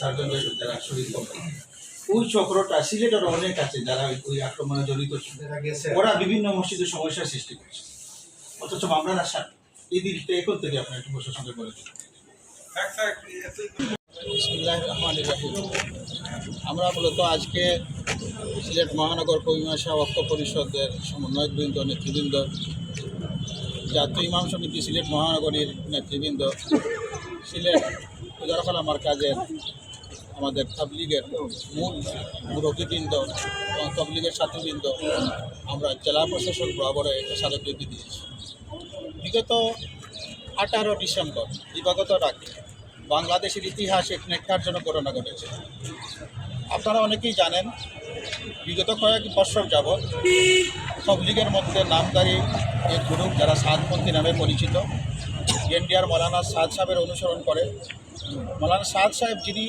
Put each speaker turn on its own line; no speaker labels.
চারজন যারা শহীদ হলো ওই চক্রটা সিলেটের অনেক আছে যারা ওই- আক্রমণে জড়িত ওরা বিভিন্ন মসজিদে সমস্যার সৃষ্টি করছে। অথচ মামলার আশা এই দিকটা এখন থেকে আপনার একটু প্রশাসনকে বলে। আমরা মূলত আজকে সিলেট মহানগর কবিমাশা ঐক্য পরিষদের সমন্বয়কবৃন্দ নেতৃবৃন্দ জাতীয় ইমাম সমিতি সিলেট মহানগরীর নেতৃবৃন্দ সিলেট আমার কাজের আমাদের তাবলিগের মূল মুরব্বীবৃন্দ এবং তাবলিগের ছাত্রবৃন্দ আমরা জেলা প্রশাসন বরাবরে স্মারকলিপি দিয়েছি। বিগত আঠারো ডিসেম্বর, দিবাগত রাতে বাংলাদেশের ইতিহাসে এক নেককারজনক ঘটনা ঘটেছে। আপনারা অনেকেই জানেন, বিগত কয়েক বছর যাবৎ তবলিগের মধ্যে নামদারি এক গ্রুপ যারা সাদপন্থী নামে পরিচিত এনডিআর মৌলানা সাদ সাহেবের অনুসরণ করে। মৌলানা সাদ সাহেব যিনি